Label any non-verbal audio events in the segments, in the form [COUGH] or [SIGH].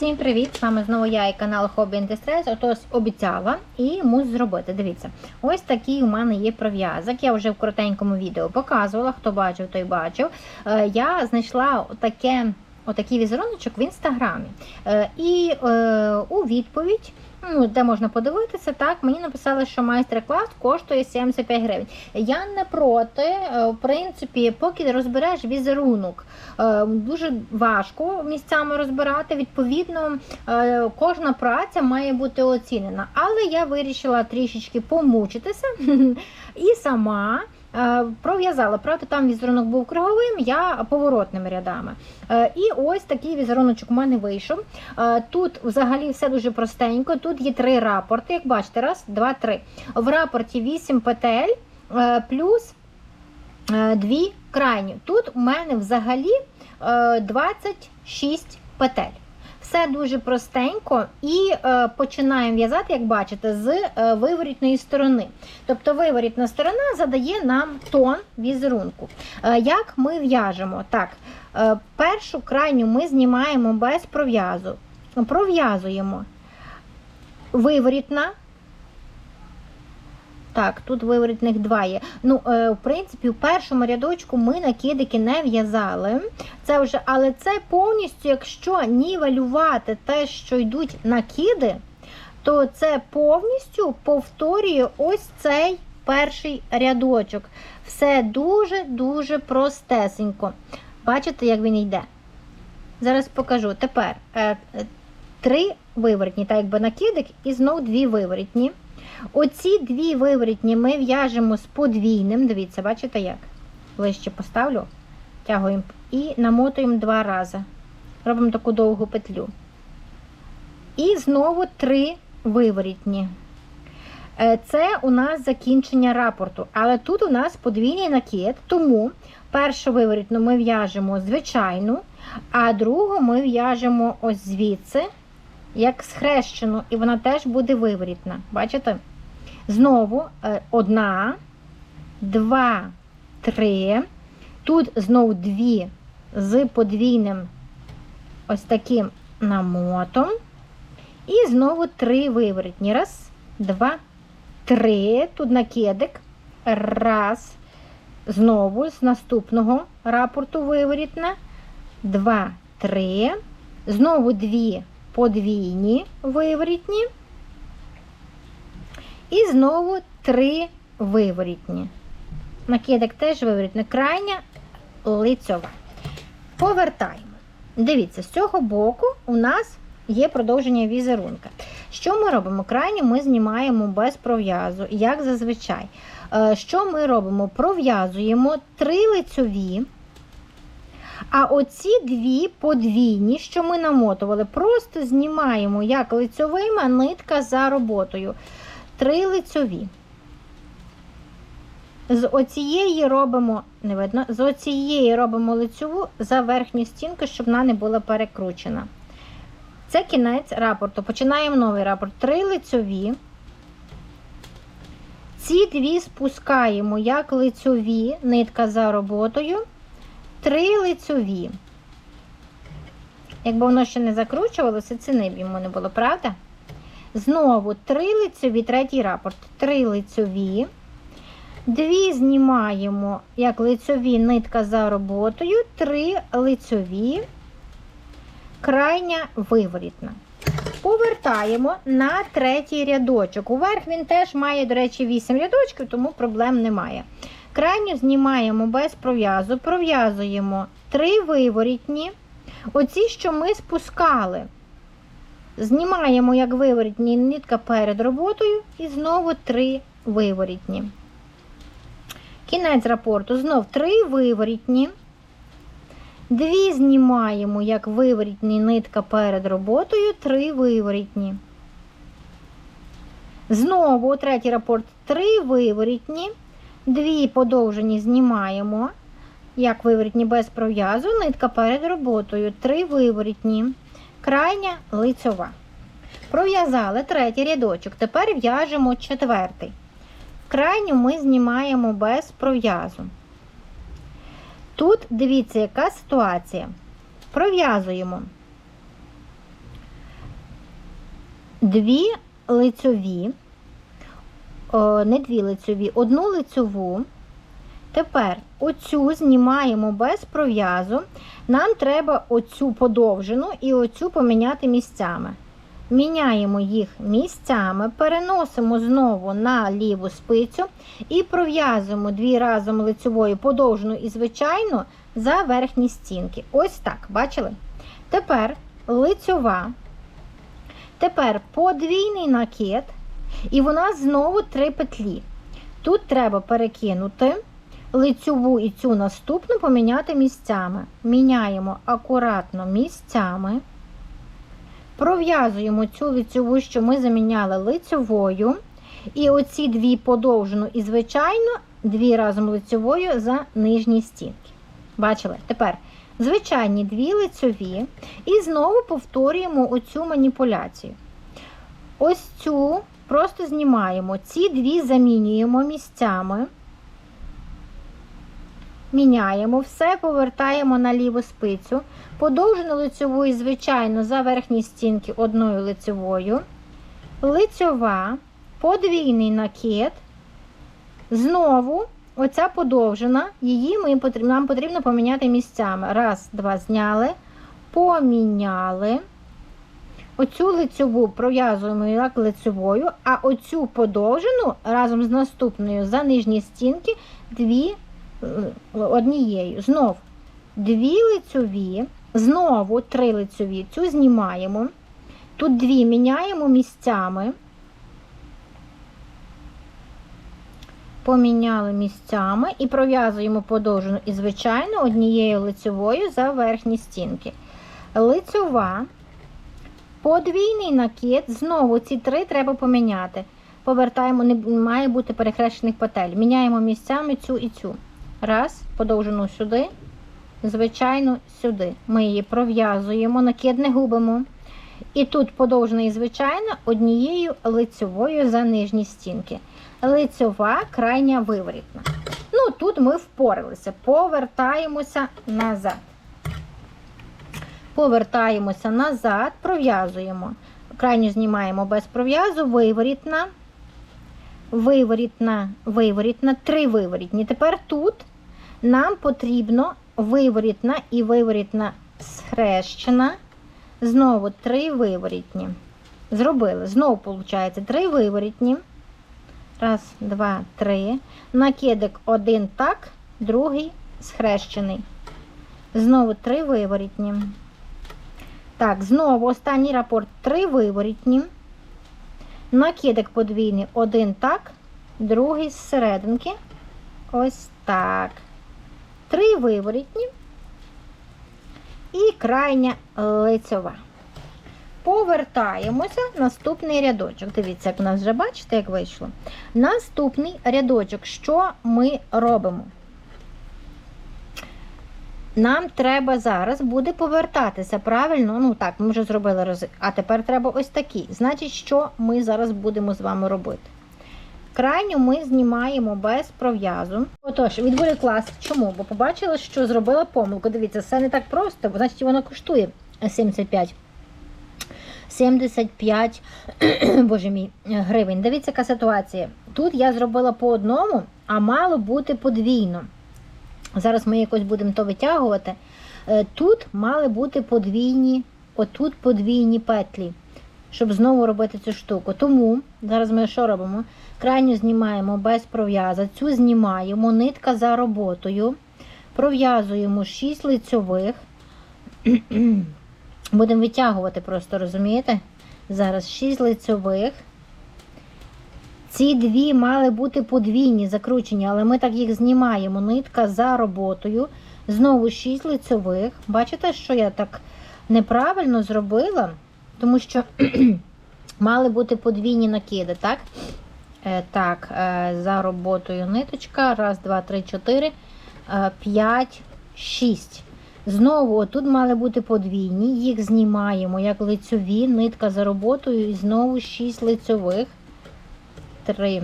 Всім привіт! З вами знову я і канал Hobby and Отось обіцяла і мусь зробити. Дивіться, ось такий у мене є пров'язок. Я вже в коротенькому відео показувала. Хто бачив, той бачив. Е, Я знайшла таке, отакий візеруночок в інстаграмі. Е, І е, у відповідь. Ну, де можна подивитися, так мені написали, що майстер-клас коштує 75 гривень. Я не проти, е, в принципі, поки розбереш візерунок, е, дуже важко місцями розбирати. Відповідно, е, кожна праця має бути оцінена. Але я вирішила трішечки помучитися [LAUGHS] і сама. Е, Пров'язала, правда, там візерунок був круговим, я поворотними рядами. Е, І ось такий візеруночок у мене вийшов. Е, Тут взагалі все дуже простенько. Тут є три рапорти, як бачите, раз, два, три. В рапорті 8 петель плюс дві крайні. Тут у мене взагалі е, 26 петель. Все дуже простенько і е, починаємо в'язати, як бачите, з е, виворітної сторони. Тобто виворітна сторона задає нам тон візерунку. Е, як ми в'яжемо? Так, е, першу крайню ми знімаємо без пров'язу. Пров'язуємо виворітна. Так, тут виворітних два є. Ну, е, в принципі, в першому рядочку ми накидики не в'язали. Це вже, але це повністю, якщо нівелювати те, що йдуть накиди, то це повністю повторює ось цей перший рядочок. Все дуже-дуже простесенько. Бачите, як він йде? Зараз покажу. Тепер е, три виворітні, так якби накидик, і знов дві виворітні. Оці дві виворітні ми в'яжемо з подвійним. Дивіться, бачите як? Ближче поставлю, тягуємо і намотуємо два рази. Робимо таку довгу петлю. І знову три виворітні. Е, Це у нас закінчення рапорту. Але тут у нас подвійний накид, тому першу виворітну ми в'яжемо звичайну, а другу ми в'яжемо ось звідси, як схрещену, і вона теж буде виворітна. Бачите? Знову е, одна, два, три. Тут знову дві з подвійним ось таким намотом. І знову три виворітні. Раз, два, три. Тут накидик. Раз. Знову з наступного рапорту виворітна. Два, три. Знову дві подвійні виворітні. І знову три виворітні. Накидок теж виворітний. Крайня лицьова. Повертаємо. Дивіться, з цього боку у нас є продовження візерунка. Що ми робимо? Крайню ми знімаємо без пров'язу, як зазвичай. Е, Що ми робимо? Пров'язуємо три лицьові. А оці дві подвійні, що ми намотували, просто знімаємо як лицьовими, а нитка за роботою. Три лицьові. З оцієї робимо, не видно, з оцієї робимо лицьову за верхню стінку, щоб вона не була перекручена. Це кінець рапорту. Починаємо новий рапорт. Три лицьові. Ці дві спускаємо як лицьові, нитка за роботою. Три лицьові. Якби воно ще не закручувалося, ціни б йому не було, правда? Знову три лицьові, третій рапорт. Три лицьові. Дві знімаємо як лицьові нитка за роботою, три лицьові, крайня виворітна. Повертаємо на третій рядочок. Уверх він теж має, до речі, 8 рядочків, тому проблем немає. Крайню знімаємо без пров'язу, пров'язуємо три виворітні. Оці, що ми спускали. Знімаємо як виворітні нитка перед роботою і знову три виворітні. Кінець рапорту знов три виворітні. Дві знімаємо як виворітні нитка перед роботою, три виворітні. Знову третій рапорт три виворітні. Дві подовжені знімаємо, як виворітні без пров'язу, нитка перед роботою, три виворітні, крайня лицьова. Пров'язали третій рядочок. Тепер в'яжемо четвертий. Крайню ми знімаємо без пров'язу. Тут дивіться, яка ситуація. Пров'язуємо дві лицьові, не дві лицьові, одну лицьову. Тепер оцю знімаємо без пров'язу. Нам треба оцю подовжену і оцю поміняти місцями. Міняємо їх місцями, переносимо знову на ліву спицю і пров'язуємо дві разом лицьовою подовжену і звичайну за верхні стінки. Ось так, бачили? Тепер лицьова. Тепер подвійний накид, і в нас знову три петлі. Тут треба перекинути лицьову і цю наступну поміняти місцями. Міняємо акуратно місцями. Пров'язуємо цю лицьову, що ми заміняли лицьовою. І оці дві подовжену і звичайно, дві разом лицьовою за нижні стінки. Бачили? Тепер звичайні дві лицьові. І знову повторюємо оцю маніпуляцію. Ось цю просто знімаємо. Ці дві замінюємо місцями. Міняємо все, повертаємо на ліву спицю. Подовжену лицьову звичайно, за верхні стінки одною лицьовою. Лицьова, подвійний накид. Знову оця подовжена, її ми нам потрібно поміняти місцями. Раз, два, зняли, поміняли. Оцю лицьову пров'язуємо як лицьовою, а оцю подовжену разом з наступною за нижні стінки дві е, однією. Знов дві лицьові, знову три лицьові, цю знімаємо. Тут дві міняємо місцями. Поміняли місцями і пров'язуємо подовжену і, звичайно, однією лицьовою за верхні стінки. Лицьова, подвійний накид, знову ці три треба поміняти. Повертаємо, не має бути перехрещених петель. Міняємо місцями цю і цю. Раз, подовжену сюди, звичайно, сюди. Ми її пров'язуємо, накид не губимо. І тут подовжена і звичайно однією лицьовою за нижні стінки. Лицьова крайня виворітна. Ну, тут ми впоралися. Повертаємося назад. Повертаємося назад, пров'язуємо. Крайню знімаємо без пров'язу, виворітна, виворітна, виворітна, три виворітні. Тепер тут нам потрібно виворітна і виворітна схрещена. Знову три виворітні. Зробили. Знову, виходить, три виворітні. Раз, два, три. Накидик один так, другий схрещений. Знову три виворітні. Так, знову останній рапорт три виворітні. Накидик подвійний один так, другий з серединки. Ось так. Три виворітні. І крайня лицьова. Повертаємося наступний рядочок. Дивіться, як у нас вже бачите, як вийшло. Наступний рядочок, що ми робимо? Нам треба зараз буде повертатися, правильно? Ну так, ми вже зробили рази. А тепер треба ось такий. Значить, що ми зараз будемо з вами робити? Крайню ми знімаємо без пров'язу. Отож, відволіклась. Чому? Бо побачила, що зробила помилку. Дивіться, це не так просто, бо значить воно коштує 75. 75 [CLEARS THROAT] боже мій, гривень. Дивіться, яка ситуація. Тут я зробила по одному, а мало бути подвійно. Зараз ми якось будемо то витягувати. Е, Тут мали бути подвійні, отут подвійні петлі, щоб знову робити цю штуку. Тому зараз ми що робимо? Крайню знімаємо без пров'яза, цю знімаємо, нитка за роботою. Пров'язуємо 6 лицьових. [CLEARS THROAT] Будемо витягувати просто, розумієте? Зараз 6 лицьових. Ці дві мали бути подвійні, закручені, але ми так їх знімаємо. Нитка за роботою. Знову 6 лицьових. Бачите, що я так неправильно зробила? Тому що [CLEARS THROAT] мали бути подвійні накиди, так? Е, так, е, за роботою ниточка. Раз, два, три, чотири, е, п'ять, шість. Знову тут мали бути подвійні, їх знімаємо як лицьові, нитка за роботою, і знову 6 лицьових. 3,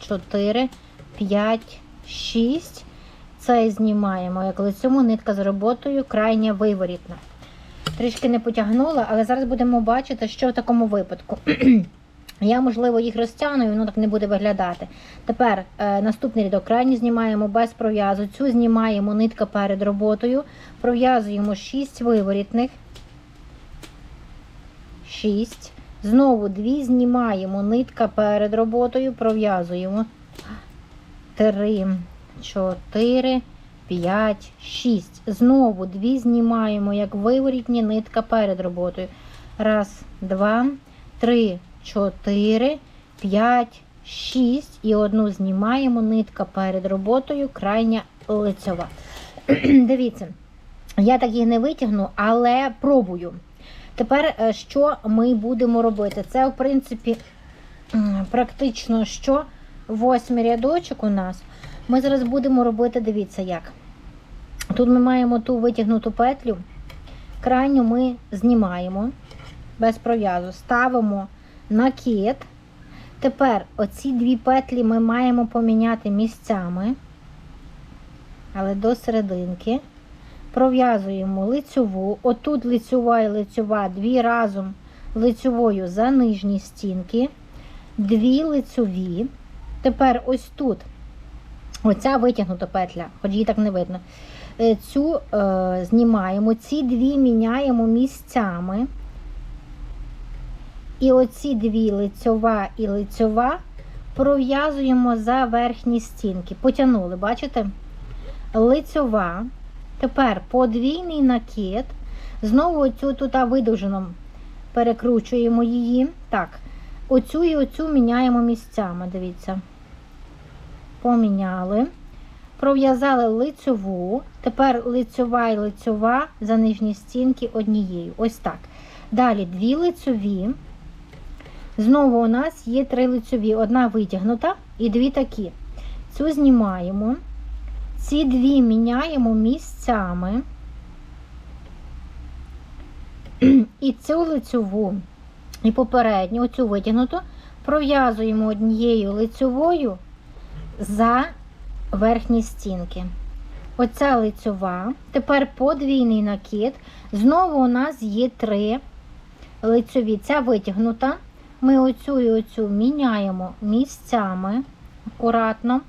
4, 5, 6. Це знімаємо як лицьову, нитка за роботою, крайня виворітна. трішки не потягнула, але зараз будемо бачити, що в такому випадку. [CLEARS THROAT] Я, можливо, їх розтягну, і воно так не буде виглядати. Тепер е, наступний рядок. Крайній знімаємо без пров'язу. Цю знімаємо нитка перед роботою. Пров'язуємо 6 виворітних. 6. Знову 2 знімаємо нитка перед роботою, пров'язуємо. 3, 4, 5, 6. Знову 2 знімаємо, як виворітні нитка перед роботою. Раз, два, три, чотири, п'ять, шість. І одну знімаємо нитка перед роботою, крайня лицьова. [CLEARS THROAT] Дивіться, я так їх не витягну, але пробую. Тепер, е, що ми будемо робити? Це, в принципі, практично що восьмий рядочок у нас. Ми зараз будемо робити, дивіться як. Тут ми маємо ту витягнуту петлю, крайню ми знімаємо без пров'язу, ставимо накид. Тепер оці дві петлі ми маємо поміняти місцями, але до серединки. Пров'язуємо лицьову. Отут лицьова і лицьова, дві разом лицьовою за нижні стінки, дві лицьові. Тепер ось тут оця витягнута петля, хоч її так не видно. Е, Цю е, знімаємо, ці дві міняємо місцями. І оці дві лицьова і лицьова пров'язуємо за верхні стінки. Потягнули, бачите? Лицьова. Тепер подвійний накид. Знову оцю тут видовжену перекручуємо її. Так, оцю і оцю міняємо місцями. Дивіться. Поміняли. Пров'язали лицьову. Тепер лицьова і лицьова за нижні стінки однією. Ось так. Далі дві лицьові. Знову у нас є три лицьові. Одна витягнута і дві такі. Цю знімаємо. Ці дві міняємо місцями. І цю лицьову, і попередню, оцю витягнуту, пров'язуємо однією лицьовою за верхні стінки. Оця лицьова. Тепер подвійний накид. Знову у нас є три лицьові. Ця витягнута. Ми оцю і оцю міняємо місцями акуратно.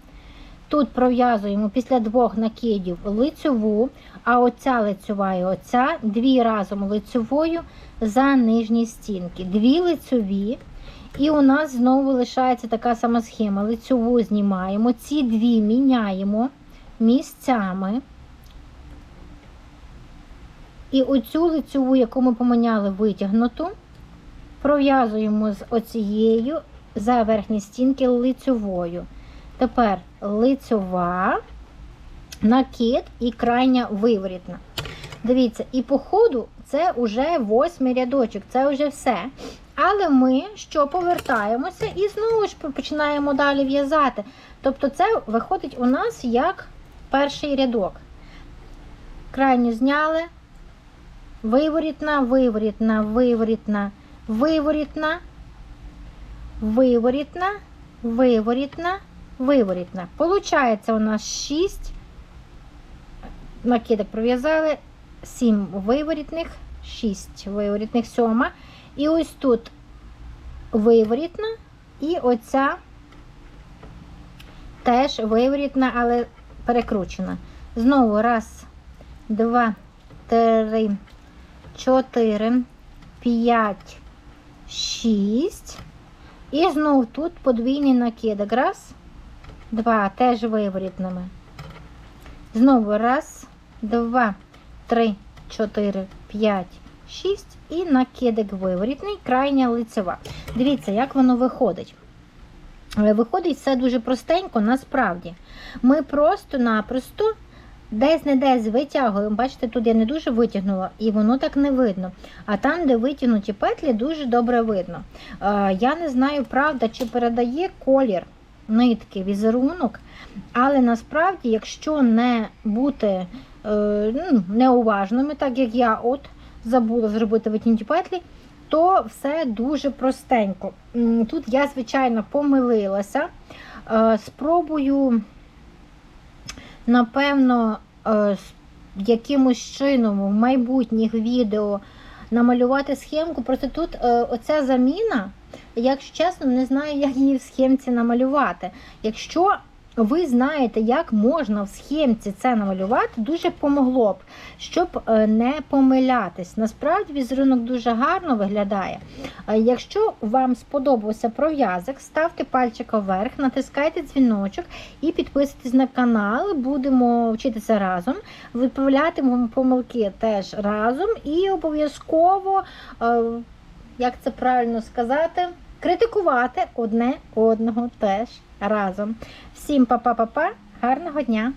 Тут пров'язуємо після двох накидів лицьову, а оця лицьова і оця дві разом лицьовою за нижні стінки. Дві лицьові. І у нас знову лишається така сама схема. Лицьову знімаємо, ці дві міняємо місцями. І оцю лицьову, яку ми поміняли витягнуту, пров'язуємо з оцією за верхні стінки лицьовою. Тепер лицьова, накид і крайня виворітна. Дивіться, і по ходу це вже восьмий рядочок, це вже все. Але ми що повертаємося і знову ж починаємо далі в'язати. Тобто, це виходить у нас як перший рядок. Крайню зняли, виворітна, виворітна, виворітна, виворітна, виворітна, виворітна, виворітна. Получається у нас 6 накидок пров'язали, 7 виворітних, 6 виворітних, 7. І ось тут виворітна, і оця теж виворітна, але перекручена. Знову раз, два, три, чотири, п'ять, шість. І знову тут подвійний накидок. Раз, два, теж виворітними. Знову раз, два, три, чотири, п'ять, шість. І накидок виворітний, крайня лицева. Дивіться, як воно виходить. Е, Виходить все дуже простенько, насправді. Ми просто-напросто десь не десь витягуємо. Бачите, тут я не дуже витягнула, і воно так не видно. А там, де витягнуті петлі, дуже добре видно. Е, Я не знаю, правда, чи передає колір нитки візерунок, але насправді, якщо не бути е, ну, неуважними, так як я от забула зробити витягнуті петлі, то все дуже простенько. Тут я, звичайно, помилилася. Е, Спробую, напевно, е, якимось чином в майбутніх відео намалювати схемку. Просто тут е, оця заміна, якщо чесно, не знаю, як її в схемці намалювати. Якщо ви знаєте, як можна в схемці це намалювати, дуже помогло б, щоб е, не помилятись. Насправді візерунок дуже гарно виглядає. Е, Якщо вам сподобався пров'язок, ставте пальчик вверх, натискайте дзвіночок і підписуйтесь на канал. Будемо вчитися разом, виправлятимемо помилки теж разом і обов'язково, е, як це правильно сказати, критикувати одне одного теж разом. Всім па-па-па-па, гарного дня!